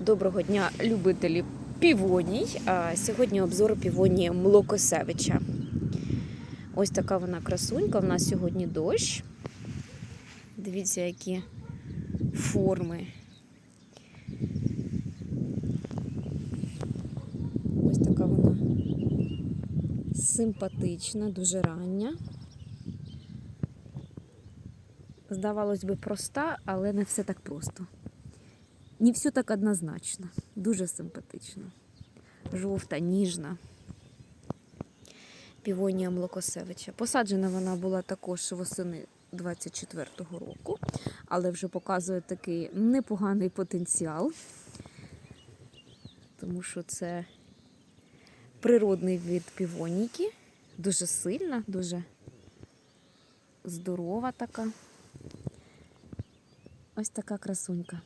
Доброго дня, любителі півоній. Сьогодні обзор півонії Млокосевича. Ось така вона красунька. У нас сьогодні дощ. Дивіться, які форми. Ось така вона симпатична, дуже рання. Здавалось би, проста, але не все так просто. Не все так однозначно. Дуже симпатично. Жовта, ніжна. Півонія Млокосевича. Посаджена вона була також восени 24-го року, але вже показує такий непоганий потенціал, тому що це природний від півоніки, дуже сильна, дуже здорова така. Ось така красунька.